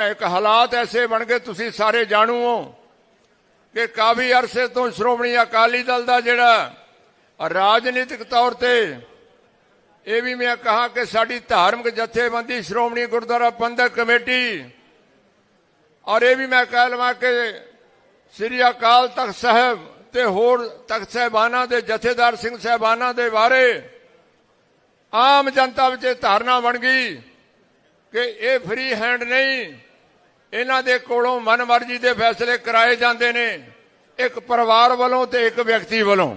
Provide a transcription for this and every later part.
ਇੱਕ ਹਾਲਾਤ ਐਸੇ ਬਣ ਗਏ, ਤੁਸੀਂ ਸਾਰੇ ਜਾਣੂ ਹੋ ਕਿ ਕਾਫੀ ਅਰਸੇ ਤੋਂ ਸ਼੍ਰੋਮਣੀ ਅਕਾਲੀ ਦਲ ਦਾ ਜਿਹੜਾ ਰਾਜਨੀਤਿਕ ਤੌਰ ਤੇ ਇਹ ਵੀ ਮੈਂ ਕਹਾ ਕਿ ਸਾਡੀ ਧਾਰਮਿਕ ਜਥੇਬੰਦੀ ਸ਼੍ਰੋਮਣੀ ਗੁਰਦੁਆਰਾ ਪ੍ਰਬੰਧਕ ਕਮੇਟੀ ਔਰ ਇਹ ਵੀ ਮੈਂ ਕਹਿ ਲਵਾਂ ਕਿ ਸ੍ਰੀ ਅਕਾਲ ਤਖਤ ਸਾਹਿਬ ਤੇ ਹੋਰ ਤਖਤ ਸਾਹਿਬਾਨਾਂ ਦੇ, ਜਥੇਦਾਰ ਸਿੰਘ ਸਾਹਿਬਾਨਾਂ ਦੇ ਬਾਰੇ ਆਮ ਜਨਤਾ ਵਿੱਚ ਇਹ ਧਾਰਨਾ ਬਣ ਗਈ ਕਿ ਇਹ ਫ੍ਰੀ ਹੈਂਡ ਨਹੀਂ ਇਹਨਾਂ ਦੇ ਕੋਲੋਂ ਮਨਮਰਜ਼ੀ ਦੇ ਫੈਸਲੇ ਕਰਾਏ ਜਾਂਦੇ ਨੇ। ਇੱਕ ਪਰਿਵਾਰ ਵੱਲੋਂ ਤੇ ਇੱਕ ਵਿਅਕਤੀ ਵੱਲੋਂ।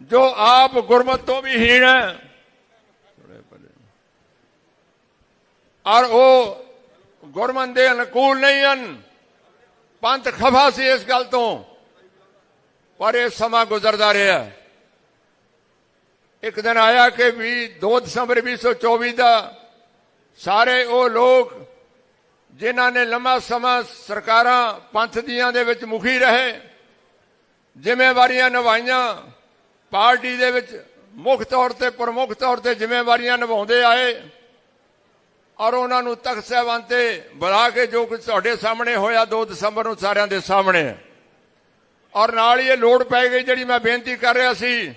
ਜੋ ਆਪ ਗੁਰਮਤ ਤੋਂ ਵੀ ਹੀਣ ਹੈ। ਔਰ ਉਹ ਗੁਰਮਤ ਦੇ ਅਨੁਕੂਲ ਨਹੀਂ ਹਨ। ਪੰਥ ਖਫਾ ਸੀ ਇਸ ਗੱਲ ਤੋਂ। ਪਰ ਇਹ ਸਮਾਂ ਗੁਜ਼ਰਦਾ ਰਿਹਾ। ਇੱਕ ਦਿਨ ਆਇਆ ਕਿ ਵੀ 2 ਦਸੰਬਰ 2024 ਦਾ ਸਾਰੇ ਉਹ ਲੋਕ ਜਿਨ੍ਹਾਂ ਨੇ ਲੰਮਾ ਸਮਾਂ ਸਰਕਾਰਾਂ ਪੰਥ ਦੀਆਂ ਦੇ ਵਿੱਚ ਮੁਖੀ ਰਹੇ, ਜ਼ਿੰਮੇਵਾਰੀਆਂ ਨਿਭਾਈਆਂ, ਪਾਰਟੀ ਦੇ ਵਿੱਚ ਮੁੱਖ ਤੌਰ ਤੇ ਪ੍ਰਮੁੱਖ ਤੌਰ ਤੇ ਜ਼ਿੰਮੇਵਾਰੀਆਂ ਨਿਭਾਉਂਦੇ ਆਏ ਔਰ ਉਹਨਾਂ ਨੂੰ ਤਖਤ ਸਾਹਿਬਾਨ ਤੇ ਬੁਲਾ ਕੇ ਜੋ ਕੁਝ ਤੁਹਾਡੇ ਸਾਹਮਣੇ ਹੋਇਆ 2 ਦਸੰਬਰ ਨੂੰ ਸਾਰਿਆਂ ਦੇ ਸਾਹਮਣੇ ਔਰ ਨਾਲ ਹੀ ਇਹ ਲੋੜ ਪੈ ਗਈ ਜਿਹੜੀ ਮੈਂ ਬੇਨਤੀ ਕਰ ਰਿਹਾ ਸੀ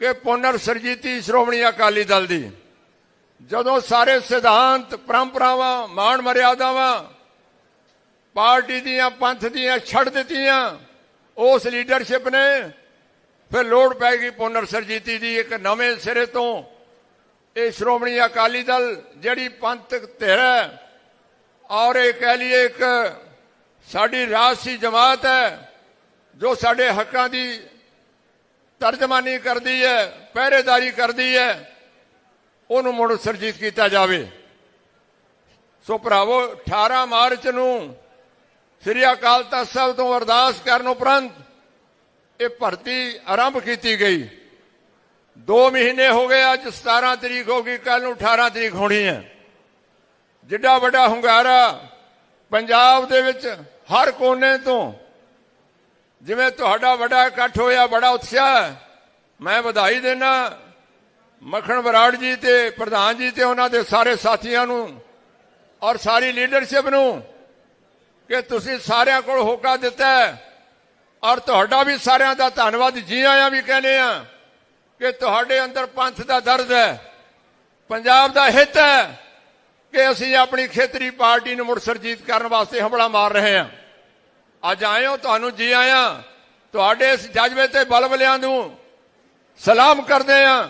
ਕਿ ਪੁਨਰ ਸਰਜੀਤੀ ਸ਼੍ਰੋਮਣੀ ਅਕਾਲੀ ਦਲ ਦੀ। ਜਦੋਂ ਸਾਰੇ ਸਿਧਾਂਤ, ਪਰੰਪਰਾਵਾਂ, ਮਾਣ ਮਰਿਆਦਾਵਾਂ ਪਾਰਟੀ ਦੀਆਂ ਪੰਥ ਦੀਆਂ ਛੱਡ ਦਿੱਤੀਆਂ, ਉਸ ਲੀਡਰਸ਼ਿਪ ਨੇ ਫਿਰ ਲੋੜ ਪੈ ਗਈ ਪੁਨਰ ਸਰਜੀਤੀ ਦੀ ਇੱਕ ਨਵੇਂ ਸਿਰੇ ਤੋਂ। ਇਹ ਸ਼੍ਰੋਮਣੀ ਅਕਾਲੀ ਦਲ ਜਿਹੜੀ ਪੰਥਕ ਧਿਰ ਹੈ ਔਰ ਇਹ ਕਹਿ ਲਈਏ ਇੱਕ ਸਾਡੀ ਰਾਜਸੀ ਜਮਾਤ ਹੈ, ਜੋ ਸਾਡੇ ਹੱਕਾਂ ਦੀ ਤਰਜਮਾਨੀ ਕਰਦੀ ਹੈ, ਪਹਿਰੇਦਾਰੀ ਕਰਦੀ ਹੈ ਉਹਨੂੰ ਮੁੜ ਸਰਜੀਤ ਕੀਤਾ ਜਾਵੇ। ਸੋ ਭਰਾਵੋ 18 ਮਾਰਚ ਨੂੰ ਸ੍ਰੀ ਅਕਾਲ ਤਖਤ ਸਾਹਿਬ ਤੋਂ ਅਰਦਾਸ ਕਰਨ ਉਪਰੰਤ ਇਹ ਭਰਤੀ ਆਰੰਭ ਕੀਤੀ ਗਈ। 2 ਮਹੀਨੇ ਹੋ ਗਏ, ਅੱਜ 17 ਤਰੀਕ ਹੋ ਗਈ ਕੱਲ ਨੂੰ 18 ਤਰੀਕ ਹੋਣੀ ਹੈ। ਜਿੱਡਾ ਵੱਡਾ ਹੁੰਗਾਰਾ ਪੰਜਾਬ ਦੇ ਵਿੱਚ ਹਰ ਕੋਨੇ ਤੋਂ, ਜਿਵੇਂ ਤੁਹਾਡਾ ਵੱਡਾ ਇਕੱਠ ਹੋਇਆ, ਬੜਾ ਉਤਸ਼ਾਹ ਮੈਂ ਵਧਾਈ ਦੇਣਾ ਮੱਖਣ ਬਰਾੜ ਜੀ ਤੇ ਪ੍ਰਧਾਨ ਜੀ ਤੇ ਉਹਨਾਂ ਦੇ ਸਾਰੇ ਸਾਥੀਆਂ ਨੂੰ ਔਰ ਸਾਰੀ ਲੀਡਰਸ਼ਿਪ ਨੂੰ ਕਿ ਤੁਸੀਂ ਸਾਰਿਆਂ ਕੋਲ ਹੋਕਾ ਦਿੱਤਾ ਔਰ ਤੁਹਾਡਾ ਵੀ ਸਾਰਿਆਂ ਦਾ ਧੰਨਵਾਦ, ਜੀ ਆਇਆਂ ਵੀ ਕਹਿੰਦੇ ਆ ਕਿ ਤੁਹਾਡੇ ਅੰਦਰ ਪੰਥ ਦਾ ਦਰਦ ਹੈ, ਪੰਜਾਬ ਦਾ ਹਿੱਤ ਹੈ ਕਿ ਅਸੀਂ ਆਪਣੀ ਖੇਤਰੀ ਪਾਰਟੀ ਨੂੰ ਮੁੜ ਸਰਜੀਤ ਕਰਨ ਵਾਸਤੇ ਹਮਲਾ ਮਾਰ ਰਹੇ ਹਾਂ। ਅੱਜ ਆਏ ਹੋ, ਤੁਹਾਨੂੰ ਜੀ ਆਇਆਂ, ਤੁਹਾਡੇ ਇਸ ਜਜ਼ਬੇ ਤੇ ਬਲਬਲਿਆਂ ਨੂੰ ਸਲਾਮ ਕਰਦੇ ਹਾਂ।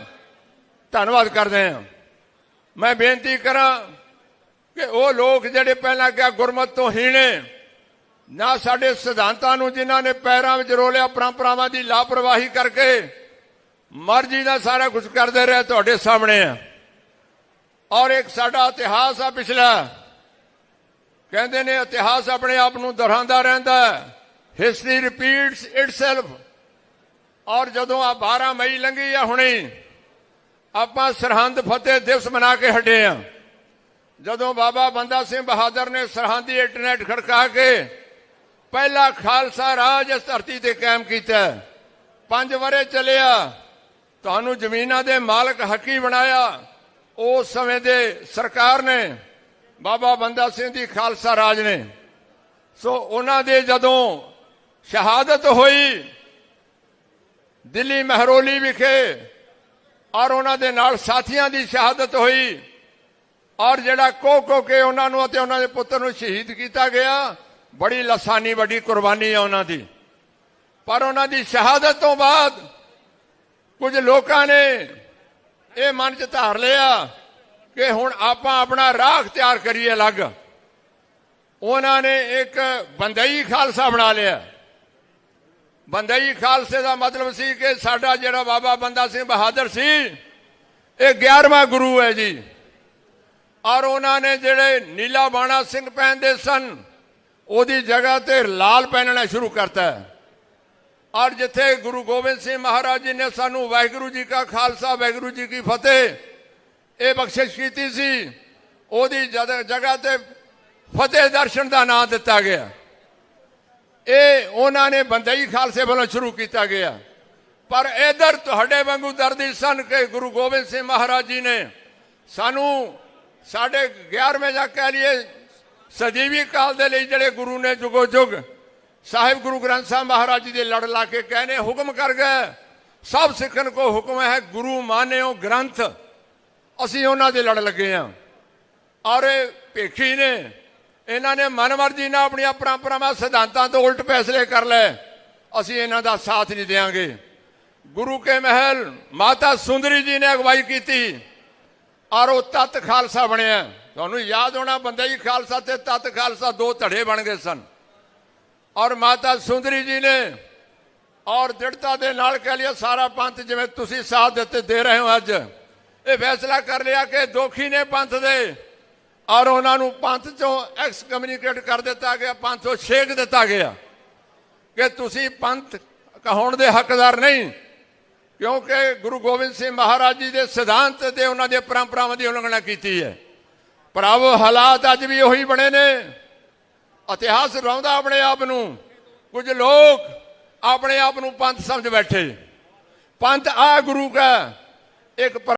ਧੰਨਵਾਦ ਕਰਦੇ ਹਾਂ। ਮੈਂ ਬੇਨਤੀ ਕਰਾਂ ਕਿ ਉਹ ਲੋਕ ਜਿਹੜੇ ਪਹਿਲਾਂ ਕਿਹਾ ਗੁਰਮਤ ਤੋਂ ਹੀਣੇ ਨਾ ਸਾਡੇ ਸਿਧਾਂਤਾਂ ਨੂੰ ਜਿਨ੍ਹਾਂ ਨੇ ਪੈਰਾਂ ਵਿੱਚ ਰੋਲਿਆ, ਪਰੰਪਰਾਵਾਂ ਦੀ ਲਾਪਰਵਾਹੀ ਕਰਕੇ ਮਰਜ਼ੀ ਦਾ ਸਾਰਾ ਕੁਝ ਕਰਦੇ ਰਹੇ ਤੁਹਾਡੇ ਸਾਹਮਣੇ ਆ। ਔਰ ਇੱਕ ਸਾਡਾ ਇਤਿਹਾਸ ਆ ਪਿਛਲਾ। ਕਹਿੰਦੇ ਨੇ ਇਤਿਹਾਸ ਆਪਣੇ ਆਪ ਨੂੰ ਦੁਹਰਾਉਂਦਾ ਰਹਿੰਦਾ ਹਿਸਟਰੀ ਰਿਪੀਟਸ ਇਟਸੈਲਫ ਔਰ ਜਦੋਂ ਆ 12 ਮਈ ਲੰਘੀ ਆ ਹੁਣੇ ਆਪਾਂ ਸਰਹੰਦ ਫਤਿਹ ਦਿਵਸ ਮਨਾ ਕੇ ਹਟੇ ਆ। ਜਦੋਂ ਬਾਬਾ ਬੰਦਾ ਸਿੰਘ ਬਹਾਦਰ ਨੇ ਸਰਹੰਦੀ ਇੰਟਰਨੈਟ ਖੜਕਾ ਕੇ ਪਹਿਲਾ ਖਾਲਸਾ ਰਾਜ ਇਸ ਧਰਤੀ ਤੇ ਕਾਇਮ ਕੀਤਾ। ਪੰਜ ਵਰੇ ਚੱਲਿਆ। ਤੁਹਾਨੂੰ ਜ਼ਮੀਨਾਂ ਦੇ ਮਾਲਕ ਹੱਕੀ ਬਣਾਇਆ। ਉਸ ਸਮੇਂ ਦੇ ਸਰਕਾਰ ਨੇ, ਬਾਬਾ ਬੰਦਾ ਸਿੰਘ ਦੀ ਖਾਲਸਾ ਰਾਜ ਨੇ। ਸੋ ਉਹਨਾਂ ਦੇ ਜਦੋਂ ਸ਼ਹਾਦਤ ਹੋਈ, ਦਿੱਲੀ ਮਹਿਰੋਲੀ ਵਿਖੇ ਔਰ ਉਹਨਾਂ ਦੇ ਨਾਲ ਸਾਥੀਆਂ ਦੀ ਸ਼ਹਾਦਤ ਹੋਈ। ਔਰ ਜਿਹੜਾ ਕੋ ਕੋ ਕੇ ਉਹਨਾਂ ਨੂੰ ਅਤੇ ਉਹਨਾਂ ਦੇ ਪੁੱਤਰ ਨੂੰ ਸ਼ਹੀਦ ਕੀਤਾ ਗਿਆ, ਬੜੀ ਲਸਾਨੀ, ਵੱਡੀ ਕੁਰਬਾਨੀ ਹੈ ਉਹਨਾਂ ਦੀ। ਪਰ ਉਹਨਾਂ ਦੀ ਸ਼ਹਾਦਤ ਤੋਂ ਬਾਅਦ ਕੁਝ ਲੋਕਾਂ ਨੇ ਇਹ ਮਨ 'ਚ ਧਾਰ ਲਿਆ ਕਿ ਹੁਣ ਆਪਾਂ ਆਪਣਾ ਰਾਹ ਤਿਆਰ ਕਰੀਏ ਅਲੱਗ। ਉਹਨਾਂ ਨੇ ਇੱਕ ਬੰਦਈ ਖਾਲਸਾ ਬਣਾ ਲਿਆ। ਬੰਦਈ ਖਾਲਸੇ ਦਾ ਮਤਲਬ ਸੀ ਕਿ ਸਾਡਾ ਜਿਹੜਾ ਬਾਬਾ ਬੰਦਾ ਸਿੰਘ ਬਹਾਦਰ ਸੀ, ਇਹ 11ਵਾਂ ਗੁਰੂ ਹੈ ਜੀ। ਔਰ ਉਹਨਾਂ ਨੇ ਜਿਹੜੇ ਨੀਲਾ ਬਾਣਾ ਸਿੰਘ ਪਹਿਨਦੇ ਸਨ, ਉਹਦੀ ਜਗ੍ਹਾ ਤੇ ਲਾਲ ਪਹਿਨਣਾ ਸ਼ੁਰੂ ਕਰਤਾ ਔਰ ਜਿੱਥੇ ਗੁਰੂ ਗੋਬਿੰਦ ਸਿੰਘ ਮਹਾਰਾਜ ਜੀ ਨੇ ਸਾਨੂੰ ਵਾਹਿਗੁਰੂ ਜੀ ਕਾ ਖਾਲਸਾ, ਵਾਹਿਗੁਰੂ ਜੀ ਕੀ ਫਤਿਹ, ਇਹ ਬਖਸ਼ਿਸ਼ ਕੀਤੀ ਸੀ, ਉਹਦੀ ਜਗ੍ਹਾ ਤੇ ਫਤਿਹ ਦਰਸ਼ਨ ਦਾ ਨਾਮ ਦਿੱਤਾ ਗਿਆ। ਇਹ ਉਹਨਾਂ ਨੇ ਬੰਦਈ ਖਾਲਸੇ ਵੱਲੋਂ ਸ਼ੁਰੂ ਕੀਤਾ ਗਿਆ। ਪਰ ਇਧਰ ਤੁਹਾਡੇ ਵਾਂਗੂ ਦਰਦੀ ਸਨ ਕਿ ਗੁਰੂ ਗੋਬਿੰਦ ਸਿੰਘ ਮਹਾਰਾਜ ਜੀ ਨੇ ਸਾਨੂੰ ਸਾਡੇ 11ਵੇਂ ਜਾਂ ਕਹਿ ਲਈਏ ਸਦੀਵੀ ਕਾਲ ਦੇ ਲਈ ਜਿਹੜੇ ਗੁਰੂ ਨੇ ਜੁਗੋ ਜੁਗ ਸਾਹਿਬ ਗੁਰੂ ਗ੍ਰੰਥ ਸਾਹਿਬ ਮਹਾਰਾਜ ਜੀ ਦੇ ਲੜ ਲਾ ਕੇ ਕਹਿੰਦੇ ਹੁਕਮ ਕਰ ਗਏ। ਸਭ ਸਿੱਖਣ ਕੋ ਹੁਕਮ ਹੈ, ਗੁਰੂ ਮਾਨਿਓ ਗ੍ਰੰਥ। ਅਸੀਂ ਉਹਨਾਂ ਦੇ ਲੜ ਲੱਗੇ ਆ ਔਰ ਇਹ ਭੇਖੀ ਨੇ ਇਹਨਾਂ ਨੇ ਮਨਮਰਜ਼ੀ ਨਾਲ ਆਪਣੀਆਂ ਪਰੰਪਰਾਵਾਂ, ਸਿਧਾਂਤਾਂ ਤੋਂ ਉਲਟ ਫੈਸਲੇ ਕਰ ਲਏ। ਅਸੀਂ ਇਹਨਾਂ ਦਾ ਸਾਥ ਨਹੀਂ ਦੇਵਾਂਗੇ ਗੁਰੂ ਕੇ ਮਹਿਲ, ਮਾਤਾ ਸੁੰਦਰੀ ਜੀ ਨੇ ਅਗਵਾਈ ਕੀਤੀ। ਔਰ ਉਹ ਤਤ ਖਾਲਸਾ ਬਣਿਆ। ਤੁਹਾਨੂੰ ਯਾਦ ਹੋਣਾ, ਬੰਦੇ ਹੀ ਖਾਲਸਾ ਤੇ ਤਤ ਖਾਲਸਾ ਦੋ ਧੜੇ ਬਣ ਗਏ ਸਨ। ਔਰ ਮਾਤਾ ਸੁੰਦਰੀ ਜੀ ਨੇ ਔਰ ਦ੍ਰਿੜਤਾ ਦੇ ਨਾਲ ਕਹਿ ਲਿਆ, ਸਾਰਾ ਪੰਥ ਜਿਵੇਂ ਤੁਸੀਂ ਸਾਥ ਦਿੱਤੇ ਦੇ ਰਹੇ ਹੋ ਅੱਜ। ਇਹ ਫੈਸਲਾ ਕਰ ਲਿਆ ਕਿ ਦੋਖੀ ਨੇ ਪੰਥ ਦੇ। ਔਰ ਉਹਨਾਂ ਨੂੰ ਪੰਥ ਚੋਂ ਐਕਸ ਕਮਿਊਨੀਕੇਟ ਕਰ ਦਿੱਤਾ ਗਿਆ, ਪੰਥ ਤੋਂ ਛੇਕ ਦਿੱਤਾ ਗਿਆ ਕਿ ਤੁਸੀਂ ਪੰਥ ਕਹਾਉਣ ਦੇ ਹੱਕਦਾਰ ਨਹੀਂ। ਕਿਉਂਕਿ ਗੁਰੂ ਗੋਬਿੰਦ ਸਿੰਘ ਮਹਾਰਾਜ ਜੀ ਦੇ ਸਿਧਾਂਤ ਤੇ ਉਹਨਾਂ ਦੇ ਪਰੰਪਰਾਵਾਂ ਦੀ ਉਲੰਘਣਾ ਕੀਤੀ ਹੈ। ਭਰਾਵੋ ਹਾਲਾਤ ਅੱਜ ਵੀ ਉਹੀ ਬਣੇ ਨੇ। ਇਤਿਹਾਸ ਰੌਂਦਾ ਆਪਣੇ ਆਪ ਨੂੰ। ਕੁਝ ਲੋਕ ਆਪਣੇ ਆਪ ਨੂੰ ਪੰਥ ਸਮਝ ਬੈਠੇ। ਪੰਥ ਆ ਗੁਰੂ ਕਾ, ਇੱਕ